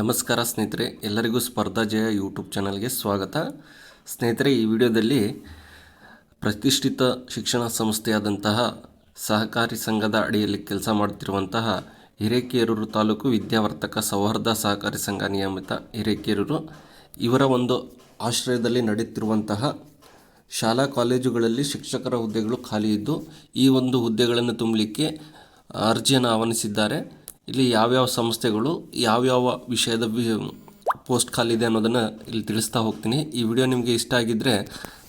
ನಮಸ್ಕಾರ ಸ್ನೇಹಿತರೆ, ಎಲ್ಲರಿಗೂ ಸ್ಪರ್ಧಾ ಜಯ ಯೂಟ್ಯೂಬ್ ಚಾನಲ್ಗೆ ಸ್ವಾಗತ. ಸ್ನೇಹಿತರೆ, ಈ ವಿಡಿಯೋದಲ್ಲಿ ಪ್ರತಿಷ್ಠಿತ ಶಿಕ್ಷಣ ಸಂಸ್ಥೆಯಾದಂತಹ ಸಹಕಾರಿ ಸಂಘದ ಅಡಿಯಲ್ಲಿ ಕೆಲಸ ಮಾಡುತ್ತಿರುವಂತಹ ಹಿರೇಕೇರೂರು ತಾಲೂಕು ವಿದ್ಯಾವರ್ತಕ ಸೌಹಾರ್ದ ಸಹಕಾರಿ ಸಂಘ ನಿಯಮಿತ ಹಿರೇಕೇರೂರು. ಇವರ ಒಂದು ಆಶ್ರಯದಲ್ಲಿ ನಡೆಯುತ್ತಿರುವಂತಹ ಶಾಲಾ ಕಾಲೇಜುಗಳಲ್ಲಿ ಶಿಕ್ಷಕರ ಹುದ್ದೆಗಳು ಖಾಲಿ ಇದ್ದು, ಈ ಒಂದು ಹುದ್ದೆಗಳನ್ನು ತುಂಬಲಿಕ್ಕೆ ಅರ್ಜಿಯನ್ನು ಆಹ್ವಾನಿಸಿದ್ದಾರೆ. ಇಲ್ಲಿ ಯಾವ್ಯಾವ ಸಂಸ್ಥೆಗಳು, ಯಾವ್ಯಾವ ವಿಷಯದ ಪೋಸ್ಟ್ ಖಾಲಿದೆ ಅನ್ನೋದನ್ನು ಇಲ್ಲಿ ತಿಳಿಸ್ತಾ ಹೋಗ್ತೀನಿ. ಈ ವಿಡಿಯೋ ನಿಮಗೆ ಇಷ್ಟ ಆಗಿದ್ದರೆ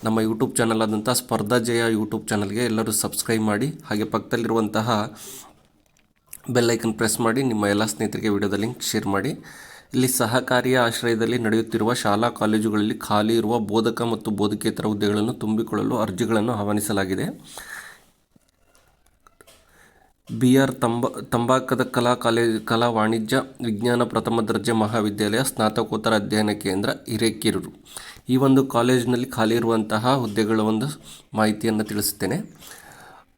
ನಮ್ಮ ಯೂಟ್ಯೂಬ್ ಚಾನಲ್ ಆದಂಥ ಸ್ಪರ್ಧಾ ಜಯ ಯೂಟ್ಯೂಬ್ ಚಾನಲ್ಗೆ ಎಲ್ಲರೂ ಸಬ್ಸ್ಕ್ರೈಬ್ ಮಾಡಿ, ಹಾಗೆ ಪಕ್ಕದಲ್ಲಿರುವಂತಹ ಬೆಲ್ಲೈಕನ್ ಪ್ರೆಸ್ ಮಾಡಿ, ನಿಮ್ಮ ಎಲ್ಲ ಸ್ನೇಹಿತರಿಗೆ ವಿಡಿಯೋದ ಲಿಂಕ್ ಶೇರ್ ಮಾಡಿ. ಇಲ್ಲಿ ಸಹಕಾರಿಯ ಆಶ್ರಯದಲ್ಲಿ ನಡೆಯುತ್ತಿರುವ ಶಾಲಾ ಕಾಲೇಜುಗಳಲ್ಲಿ ಖಾಲಿ ಇರುವ ಬೋಧಕ ಮತ್ತು ಬೋಧಕೇತರ ಹುದ್ದೆಗಳನ್ನು ತುಂಬಿಕೊಳ್ಳಲು ಅರ್ಜಿಗಳನ್ನು ಆಹ್ವಾನಿಸಲಾಗಿದೆ. ಬಿ ಆರ್ ತಂಬ, ತಂಬಾಕದ ಕಲಾ ಕಾಲೇಜ್ ಕಲಾ ವಾಣಿಜ್ಯ, ವಿಜ್ಞಾನ ಪ್ರಥಮ ದರ್ಜೆ ಮಹಾವಿದ್ಯಾಲಯ ಸ್ನಾತಕೋತ್ತರ ಅಧ್ಯಯನ ಕೇಂದ್ರ ಹಿರೇಕೆರೂರು. ಈ ಒಂದು ಕಾಲೇಜಿನಲ್ಲಿ ಖಾಲಿ ಇರುವಂತಹ ಹುದ್ದೆಗಳ ಒಂದು ಮಾಹಿತಿಯನ್ನು ತಿಳಿಸುತ್ತೇನೆ.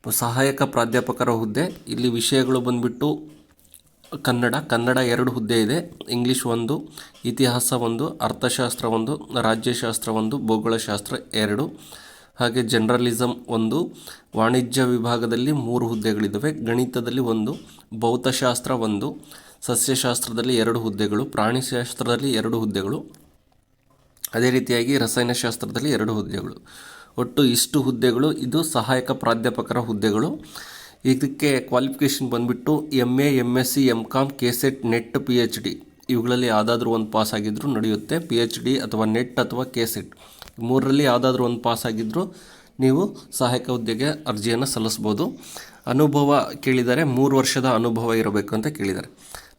ಸಹಾಯಕ ಪ್ರಾಧ್ಯಾಪಕರ ಹುದ್ದೆ, ಇಲ್ಲಿ ವಿಷಯಗಳು ಬಂದ್ಬಿಟ್ಟು ಕನ್ನಡ ಕನ್ನಡ ಎರಡು ಹುದ್ದೆ ಇದೆ. ಇಂಗ್ಲೀಷ್ ಒಂದು, ಇತಿಹಾಸ ಒಂದು, ಅರ್ಥಶಾಸ್ತ್ರ ಒಂದು, ರಾಜ್ಯಶಾಸ್ತ್ರ ಒಂದು, ಭೂಗೋಳಶಾಸ್ತ್ರ ಎರಡು. ಹಾಗೆ ಜರ್ನಲಿಸಮ್ ಒಂದು ವಾಣಿಜ್ಯ ವಿಭಾಗದಲ್ಲಿ ಮೂರು ಹುದ್ದೆಗಳಿದ್ದಾವೆ. ಗಣಿತದಲ್ಲಿ ಒಂದು, ಭೌತಶಾಸ್ತ್ರ ಒಂದು, ಸಸ್ಯಶಾಸ್ತ್ರದಲ್ಲಿ ಎರಡು ಹುದ್ದೆಗಳು, ಪ್ರಾಣಿಶಾಸ್ತ್ರದಲ್ಲಿ ಎರಡು ಹುದ್ದೆಗಳು, ಅದೇ ರೀತಿಯಾಗಿ ರಸಾಯನಶಾಸ್ತ್ರದಲ್ಲಿ ಎರಡು ಹುದ್ದೆಗಳು. ಒಟ್ಟು ಇಷ್ಟು ಹುದ್ದೆಗಳು, ಇದು ಸಹಾಯಕ ಪ್ರಾಧ್ಯಾಪಕರ ಹುದ್ದೆಗಳು. ಇದಕ್ಕೆ ಕ್ವಾಲಿಫಿಕೇಷನ್ ಬಂದುಬಿಟ್ಟು M A M S C M com K SET NET P H D ಇವುಗಳಲ್ಲಿ ಯಾವುದಾದ್ರೂ ಒಂದು ಪಾಸ್ ಆಗಿದ್ದರೂ ನಡೆಯುತ್ತೆ. ಪಿ ಎಚ್ ಡಿ ಅಥವಾ ನೆಟ್ ಅಥವಾ ಕೆ ಸೆಟ್ ಮೂರರಲ್ಲಿ ಯಾವುದಾದ್ರೂ ಒಂದು ಪಾಸ್ ಆಗಿದ್ದರೂ ನೀವು ಸಹಾಯಕ ಹುದ್ದೆಗೆ ಅರ್ಜಿಯನ್ನು ಸಲ್ಲಿಸ್ಬೋದು. ಅನುಭವ ಕೇಳಿದರೆ ಮೂರು ವರ್ಷದ ಅನುಭವ ಇರಬೇಕು ಅಂತ ಕೇಳಿದ್ದಾರೆ.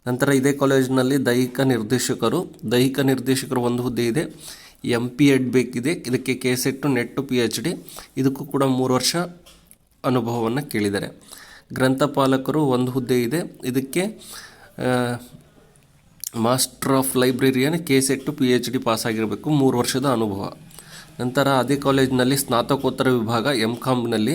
ನಂತರ ಇದೇ ಕಾಲೇಜಿನಲ್ಲಿ ದೈಹಿಕ ನಿರ್ದೇಶಕರು ದೈಹಿಕ ನಿರ್ದೇಶಕರು ಒಂದು ಹುದ್ದೆ ಇದೆ. ಎಂ ಪಿ ಎಡ್ ಬೇಕಿದೆ. ಇದಕ್ಕೆ K SET NET P H D ಇದಕ್ಕೂ ಕೂಡ ಮೂರು ವರ್ಷ ಅನುಭವವನ್ನು ಕೇಳಿದ್ದಾರೆ. ಗ್ರಂಥಪಾಲಕರು ಒಂದು ಹುದ್ದೆ ಇದೆ. ಇದಕ್ಕೆ master of librarian K SET P H D pass ಆಗಿರಬೇಕು. ಮೂರು ವರ್ಷದ ಅನುಭವ. ನಂತರ ಅದೇ ಕಾಲೇಜಿನಲ್ಲಿ ಸ್ನಾತಕೋತ್ತರ ವಿಭಾಗ ಎಂ ಕಾಮ್ನಲ್ಲಿ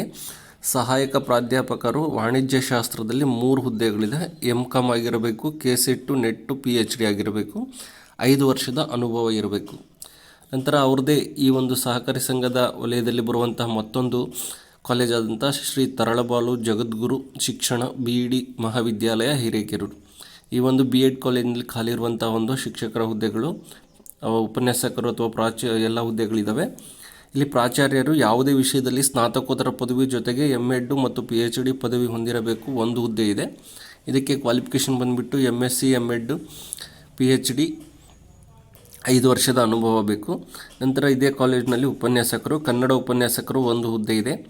ಸಹಾಯಕ ಪ್ರಾಧ್ಯಾಪಕರು ವಾಣಿಜ್ಯ ಶಾಸ್ತ್ರದಲ್ಲಿ ಮೂರು ಹುದ್ದೆಗಳಿದೆ. ಎಂ ಕಾಮ್ ಆಗಿರಬೇಕು K SET NET P H D ಆಗಿರಬೇಕು. ಐದು ವರ್ಷದ ಅನುಭವ ಇರಬೇಕು. ನಂತರ ಅವ್ರದ್ದೇ ಈ ಒಂದು ಸಹಕಾರಿ ಸಂಘದ ವಲಯದಲ್ಲಿ ಬರುವಂತಹ ಮತ್ತೊಂದು ಕಾಲೇಜ್ ಆದಂಥ ಶ್ರೀ ತರಳಬಾಳು ಜಗದ್ಗುರು ಶಿಕ್ಷಣ ಬಿ ಇ ಡಿ ಮಹಾವಿದ್ಯಾಲಯ ಹಿರೇಕೆರೂರು. ಈ ಒಂದು ಬಿ ಎಡ್ ಕಾಲೇಜಿನಲ್ಲಿ ಖಾಲಿ ಇರುವಂಥ ಒಂದು ಶಿಕ್ಷಕರ ಹುದ್ದೆಗಳು ಉಪನ್ಯಾಸಕರು ಅಥವಾ ಪ್ರಾಚ್ಯ ಎಲ್ಲ ಹುದ್ದೆಗಳಿದ್ದಾವೆ. ಇಲ್ಲಿ ಪ್ರಾಚಾರ್ಯರು ಯಾವುದೇ ವಿಷಯದಲ್ಲಿ ಸ್ನಾತಕೋತ್ತರ ಪದವಿ ಜೊತೆಗೆ ಎಂ ಎಡ್ಡು ಮತ್ತು ಪಿ ಎಚ್ ಡಿ ಪದವಿ ಹೊಂದಿರಬೇಕು ಒಂದು ಹುದ್ದೆ ಇದೆ. ಇದಕ್ಕೆ ಕ್ವಾಲಿಫಿಕೇಷನ್ ಬಂದುಬಿಟ್ಟು M S C M Ed P H D ಐದು ವರ್ಷದ ಅನುಭವ ಬೇಕು. ನಂತರ ಇದೇ ಕಾಲೇಜಿನಲ್ಲಿ ಉಪನ್ಯಾಸಕರು, ಕನ್ನಡ ಉಪನ್ಯಾಸಕರು ಒಂದು ಹುದ್ದೆ ಇದೆ.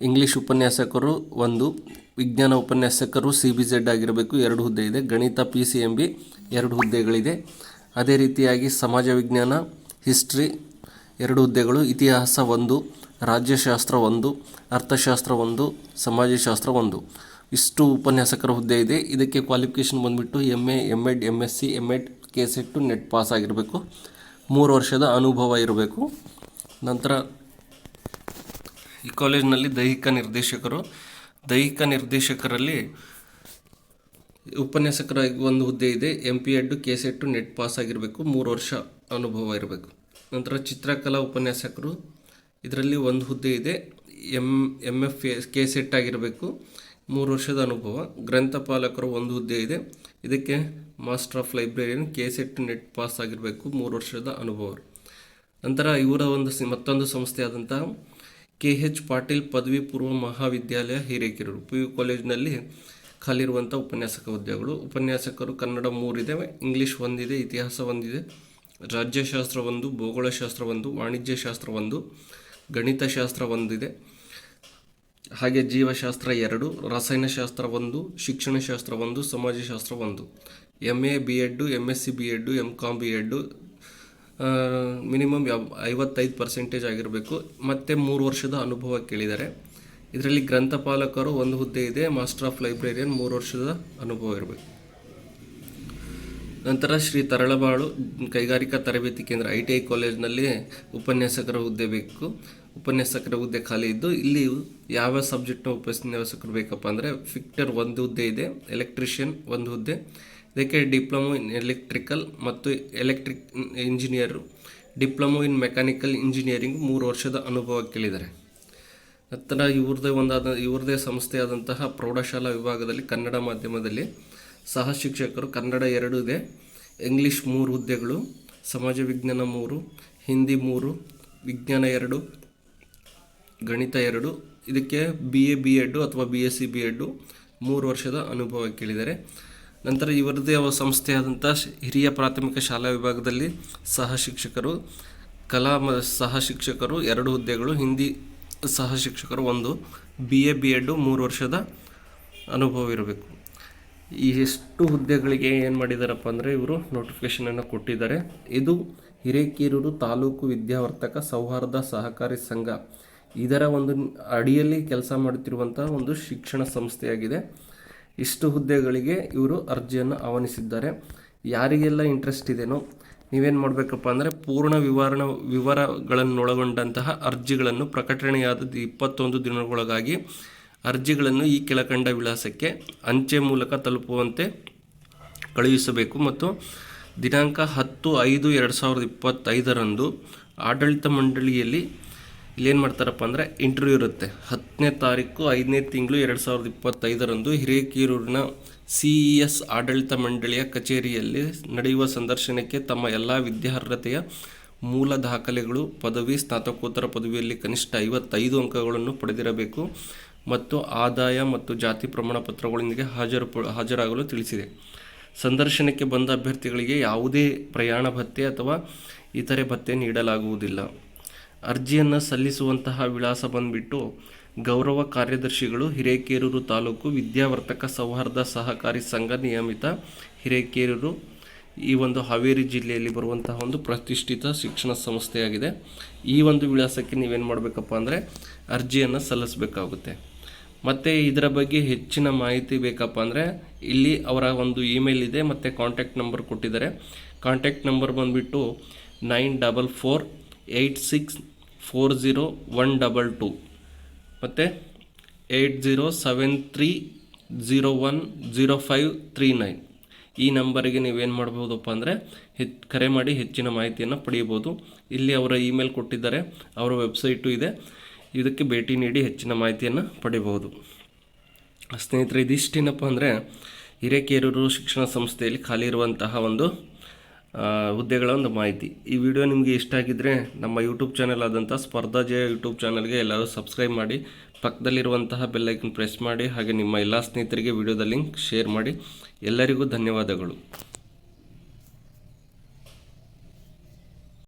ಇಂಗ್ಲೀಷ್ ಉಪನ್ಯಾಸಕರು ಒಂದು, ವಿಜ್ಞಾನ ಉಪನ್ಯಾಸಕರು ಸಿ ಬಿ ಜೆಡ್ ಆಗಿರಬೇಕು ಎರಡು ಹುದ್ದೆ ಇದೆ. ಗಣಿತ ಪಿ ಸಿ ಎಂ ಬಿ ಎರಡು ಹುದ್ದೆಗಳಿದೆ. ಅದೇ ರೀತಿಯಾಗಿ ಸಮಾಜ ವಿಜ್ಞಾನ, ಹಿಸ್ಟ್ರಿ ಎರಡು ಹುದ್ದೆಗಳು, ಇತಿಹಾಸ ಒಂದು, ರಾಜ್ಯಶಾಸ್ತ್ರ ಒಂದು, ಅರ್ಥಶಾಸ್ತ್ರ ಒಂದು, ಸಮಾಜಶಾಸ್ತ್ರ ಒಂದು. ಇಷ್ಟು ಉಪನ್ಯಾಸಕರ ಹುದ್ದೆ ಇದೆ. ಇದಕ್ಕೆ ಕ್ವಾಲಿಫಿಕೇಷನ್ ಬಂದುಬಿಟ್ಟು M A M Ed M S C M Ed K SET NET pass ಆಗಿರಬೇಕು. ಮೂರು ವರ್ಷದ ಅನುಭವ ಇರಬೇಕು. ನಂತರ ಈ ಕಾಲೇಜಿನಲ್ಲಿ ದೈಹಿಕ ನಿರ್ದೇಶಕರು. ದೈಹಿಕ ನಿರ್ದೇಶಕರಲ್ಲಿ ಉಪನ್ಯಾಸಕರಾಗಿ ಒಂದು ಹುದ್ದೆ ಇದೆ. M P Ed K SET NET pass ಆಗಿರಬೇಕು. ಮೂರು ವರ್ಷ ಅನುಭವ ಇರಬೇಕು. ನಂತರ ಚಿತ್ರಕಲಾ ಉಪನ್ಯಾಸಕರು. ಇದರಲ್ಲಿ ಒಂದು ಹುದ್ದೆ ಇದೆ. M M F K SET ಆಗಿರಬೇಕು. ಮೂರು ವರ್ಷದ ಅನುಭವ. ಗ್ರಂಥಪಾಲಕರು ಒಂದು ಹುದ್ದೆ ಇದೆ. ಇದಕ್ಕೆ master of librarian K SET NET pass ಆಗಿರಬೇಕು. ಮೂರು ವರ್ಷದ ಅನುಭವ. ನಂತರ ಇವರ ಒಂದು ಮತ್ತೊಂದು ಸಂಸ್ಥೆಯಾದಂತಹ ಕೆ ಎಚ್ ಪಾಟೀಲ್ ಪದವಿ ಪೂರ್ವ ಮಹಾವಿದ್ಯಾಲಯ, ಹಿರೇಕೆರೂರು. ಪಿ ಯು ಕಾಲೇಜಿನಲ್ಲಿ ಖಾಲಿರುವಂಥ ಉಪನ್ಯಾಸಕ ಹುದ್ದೆಗಳು. ಉಪನ್ಯಾಸಕರು ಕನ್ನಡ ಮೂರಿದೆ ಇಂಗ್ಲೀಷ್ ಒಂದಿದೆ, ಇತಿಹಾಸ ಒಂದಿದೆ, ರಾಜ್ಯಶಾಸ್ತ್ರ ಒಂದು, ಭೂಗೋಳಶಾಸ್ತ್ರ ಒಂದು, ವಾಣಿಜ್ಯಶಾಸ್ತ್ರ ಒಂದು, ಗಣಿತಶಾಸ್ತ್ರ ಒಂದಿದೆ. ಹಾಗೆ ಜೀವಶಾಸ್ತ್ರ ಎರಡು, ರಸಾಯನಶಾಸ್ತ್ರ ಒಂದು, ಶಿಕ್ಷಣಶಾಸ್ತ್ರ ಒಂದು, ಸಮಾಜಶಾಸ್ತ್ರ ಒಂದು. M A B Ed M S C B Ed M com B Ed minimum ಯಾವ ಐವತ್ತೈದು ಪರ್ಸೆಂಟೇಜ್ ಆಗಿರಬೇಕು. ಮತ್ತು ಮೂರು ವರ್ಷದ ಅನುಭವ ಕೇಳಿದ್ದಾರೆ ಇದರಲ್ಲಿ ಗ್ರಂಥಪಾಲಕರು ಒಂದು ಹುದ್ದೆ ಇದೆ ಮಾಸ್ಟರ್ ಆಫ್ ಲೈಬ್ರರಿಯನ್ ಮೂರು ವರ್ಷದ ಅನುಭವ ಇರಬೇಕು. ನಂತರ ಶ್ರೀ ತರಳಬಾಳು, ಕೈಗಾರಿಕಾ ತರಬೇತಿ ಕೇಂದ್ರ ಐ ಟಿ ಐ ಕಾಲೇಜ್ನಲ್ಲಿ ಉಪನ್ಯಾಸಕರ ಹುದ್ದೆ ಬೇಕು. ಉಪನ್ಯಾಸಕರ ಹುದ್ದೆ ಖಾಲಿ ಇದ್ದು, ಇಲ್ಲಿ ಯಾವ ಸಬ್ಜೆಕ್ಟ್ನ ಉಪನ್ಯಾಸಕರು ಬೇಕಪ್ಪ ಅಂದರೆ ಫಿಕ್ಟರ್ ಒಂದು ಹುದ್ದೆ ಇದೆ ಎಲೆಕ್ಟ್ರಿಷಿಯನ್ ಒಂದು ಹುದ್ದೆ. ಇದಕ್ಕೆ ಡಿಪ್ಲೊಮೊ ಇನ್ ಎಲೆಕ್ಟ್ರಿಕಲ್ ಮತ್ತು electric engineer diploma in mechanical engineering ಮೂರು ವರ್ಷದ ಅನುಭವ ಕೇಳಿದ್ದಾರೆ. ನಂತರ ಇವ್ರದ್ದೇ ಒಂದಾದ, ಇವ್ರದ್ದೇ ಸಂಸ್ಥೆಯಾದಂತಹ ಪ್ರೌಢಶಾಲಾ ವಿಭಾಗದಲ್ಲಿ ಕನ್ನಡ ಮಾಧ್ಯಮದಲ್ಲಿ ಸಹ ಶಿಕ್ಷಕರು, ಕನ್ನಡ ಎರಡು ಇದೆ ಇಂಗ್ಲೀಷ್ ಮೂರು ಹುದ್ದೆಗಳು, ಸಮಾಜ ವಿಜ್ಞಾನ ಮೂರು, ಹಿಂದಿ ಮೂರು, ವಿಜ್ಞಾನ ಎರಡು, ಗಣಿತ ಎರಡು, ಇದಕ್ಕೆ ಬಿ ಎ ಬಿ ಎಡ್ಡು ಅಥವಾ B S C B Ed ಮೂರು ವರ್ಷದ ಅನುಭವ ಕೇಳಿದ್ದಾರೆ. ನಂತರ ಇವರದೇ ಸಂಸ್ಥೆಯಾದಂಥ ಹಿರಿಯ ಪ್ರಾಥಮಿಕ ಶಾಲಾ ವಿಭಾಗದಲ್ಲಿ ಸಹ ಶಿಕ್ಷಕರು, ಕಲಾ ಸಹ ಶಿಕ್ಷಕರು ಎರಡು ಹುದ್ದೆಗಳು, ಹಿಂದಿ ಸಹ ಶಿಕ್ಷಕರು ಒಂದು ಬಿ ಎ ಬಿ ಎಡ್ಡು ಮೂರು ವರ್ಷದ ಅನುಭವ ಇರಬೇಕು. ಈ ಎಷ್ಟು ಹುದ್ದೆಗಳಿಗೆ ಏನು ಮಾಡಿದಾರಪ್ಪ ಅಂದರೆ ಇವರು ನೋಟಿಫಿಕೇಷನನ್ನು ಕೊಟ್ಟಿದ್ದಾರೆ. ಇದು ಹಿರೇಕೀರೂರು ತಾಲೂಕು ವಿದ್ಯಾವರ್ತಕ ಸೌಹಾರ್ದ ಸಹಕಾರಿ ಸಂಘ. ಇದರ ಒಂದು ಅಡಿಯಲ್ಲಿ ಕೆಲಸ ಮಾಡುತ್ತಿರುವಂಥ ಒಂದು ಶಿಕ್ಷಣ ಸಂಸ್ಥೆಯಾಗಿದೆ. ಇಷ್ಟು ಹುದ್ದೆಗಳಿಗೆ ಇವರು ಅರ್ಜಿಯನ್ನು ಆಹ್ವಾನಿಸಿದ್ದಾರೆ. ಯಾರಿಗೆಲ್ಲ ಇಂಟ್ರೆಸ್ಟ್ ಇದೆಯೋ ನೀವೇನು ಮಾಡಬೇಕಪ್ಪ ಅಂದರೆ ಪೂರ್ಣ ವಿವರಣ, ವಿವರಗಳನ್ನೊಳಗೊಂಡಂತಹ ಅರ್ಜಿಗಳನ್ನು ಪ್ರಕಟಣೆಯಾದ ಇಪ್ಪತ್ತೊಂದು ದಿನಗಳೊಳಗಾಗಿ ಅರ್ಜಿಗಳನ್ನು ಈ ಕೆಳಕಂಡ ವಿಳಾಸಕ್ಕೆ ಅಂಚೆ ಮೂಲಕ ತಲುಪುವಂತೆ ಕಳುಹಿಸಬೇಕು. ಮತ್ತು ದಿನಾಂಕ ಹತ್ತು ಐದು ಎರಡು ಸಾವಿರದ ಇಪ್ಪತ್ತೈದರಂದು ಆಡಳಿತ ಮಂಡಳಿಯಲ್ಲಿ ಇಲ್ಲೇನು ಮಾಡ್ತಾರಪ್ಪ ಅಂದರೆ ಇಂಟರ್ವ್ಯೂ ಇರುತ್ತೆ. ಹತ್ತನೇ ತಾರೀಕು ಐದನೇ ತಿಂಗಳು ಎರಡು ಸಾವಿರದ ಇಪ್ಪತ್ತೈದರಂದು ಹಿರೇಕೀರೂರಿನ ಸಿ ಇ ಎಸ್ ಆಡಳಿತ ಮಂಡಳಿಯ ಕಚೇರಿಯಲ್ಲಿ ನಡೆಯುವ ಸಂದರ್ಶನಕ್ಕೆ ತಮ್ಮ ಎಲ್ಲ ವಿದ್ಯಾರ್ಹತೆಯ ಮೂಲ ದಾಖಲೆಗಳು, ಪದವಿ, ಸ್ನಾತಕೋತ್ತರ ಪದವಿಯಲ್ಲಿ ಕನಿಷ್ಠ ಐವತ್ತೈದು ಅಂಕಗಳನ್ನು ಪಡೆದಿರಬೇಕು ಮತ್ತು ಆದಾಯ ಮತ್ತು ಜಾತಿ ಪ್ರಮಾಣ ಪತ್ರಗಳೊಂದಿಗೆ ಹಾಜರು ಹಾಜರಾಗಲು ತಿಳಿಸಿದೆ. ಸಂದರ್ಶನಕ್ಕೆ ಬಂದ ಅಭ್ಯರ್ಥಿಗಳಿಗೆ ಯಾವುದೇ ಪ್ರಯಾಣ ಭತ್ಯೆ ಅಥವಾ ಇತರೆ ಭತ್ಯೆ ನೀಡಲಾಗುವುದಿಲ್ಲ. ಅರ್ಜಿಯನ್ನು ಸಲ್ಲಿಸುವಂತಹ ವಿಳಾಸ ಬಂದ್ಬಿಟ್ಟು ಗೌರವ ಕಾರ್ಯದರ್ಶಿಗಳು ಹಿರೇಕೇರೂರು ತಾಲೂಕು ವಿದ್ಯಾವರ್ತಕ ಸೌಹಾರ್ದ ಸಹಕಾರಿ ಸಂಘ ನಿಯಮಿತ ಹಿರೇಕೇರೂರು. ಈ ಒಂದು ಹಾವೇರಿ ಜಿಲ್ಲೆಯಲ್ಲಿ ಬರುವಂತಹ ಒಂದು ಪ್ರತಿಷ್ಠಿತ ಶಿಕ್ಷಣ ಸಂಸ್ಥೆಯಾಗಿದೆ. ಈ ಒಂದು ವಿಳಾಸಕ್ಕೆ ನೀವೇನು ಮಾಡಬೇಕಪ್ಪ ಅಂದರೆ ಅರ್ಜಿಯನ್ನು ಸಲ್ಲಿಸಬೇಕಾಗುತ್ತೆ. ಮತ್ತು ಇದರ ಬಗ್ಗೆ ಹೆಚ್ಚಿನ ಮಾಹಿತಿ ಬೇಕಪ್ಪ ಅಂದರೆ ಇಲ್ಲಿ ಅವರ ಒಂದು ಇಮೇಲ್ ಇದೆ, ಮತ್ತು ಕಾಂಟ್ಯಾಕ್ಟ್ ನಂಬರ್ ಕೊಟ್ಟಿದ್ದಾರೆ. ಕಾಂಟ್ಯಾಕ್ಟ್ ನಂಬರ್ ಬಂದುಬಿಟ್ಟು nine double four eight six four zero one double two. ಮತ್ತು eight zero seven three zero one zero five three nine ಈ ನಂಬರಿಗೆ ನೀವೇನು ಮಾಡ್ಬೋದಪ್ಪ ಅಂದರೆ ಹೆಚ್ ಕರೆ ಮಾಡಿ ಹೆಚ್ಚಿನ ಮಾಹಿತಿಯನ್ನು ಪಡೆಯಬೋದು ಇಲ್ಲಿ ಅವರ ಇಮೇಲ್ ಕೊಟ್ಟಿದ್ದಾರೆ, ಅವರ ವೆಬ್ಸೈಟು ಇದೆ. ಇದಕ್ಕೆ ಭೇಟಿ ನೀಡಿ ಹೆಚ್ಚಿನ ಮಾಹಿತಿಯನ್ನು ಪಡೆಯಬಹುದು. ಸ್ನೇಹಿತರೆ ಇದಿಷ್ಟೇನಪ್ಪ ಅಂದರೆ ಹಿರೇಕೇರೂರು ಶಿಕ್ಷಣ ಸಂಸ್ಥೆಯಲ್ಲಿ ಖಾಲಿ ಇರುವಂತಹ ಒಂದು ಹುದ್ದೆಗಳ ಒಂದು ಮಾಹಿತಿ. ಈ ವಿಡಿಯೋ ನಿಮಗೆ ಇಷ್ಟ ಆಗಿದ್ದರೆ ನಮ್ಮ ಯೂಟ್ಯೂಬ್ ಚಾನಲ್ ಆದಂಥ ಸ್ಪರ್ಧಾ ಜಯ ಯೂಟ್ಯೂಬ್ ಚಾನಲ್ಗೆ ಎಲ್ಲರೂ ಸಬ್ಸ್ಕ್ರೈಬ್ ಮಾಡಿ, ಪಕ್ಕದಲ್ಲಿರುವಂತಹ ಬೆಲ್ಲೈಕನ್ ಪ್ರೆಸ್ ಮಾಡಿ, ಹಾಗೆ ನಿಮ್ಮ ಎಲ್ಲ ಸ್ನೇಹಿತರಿಗೆ ವಿಡಿಯೋದ ಲಿಂಕ್ ಶೇರ್ ಮಾಡಿ. ಎಲ್ಲರಿಗೂ ಧನ್ಯವಾದಗಳು.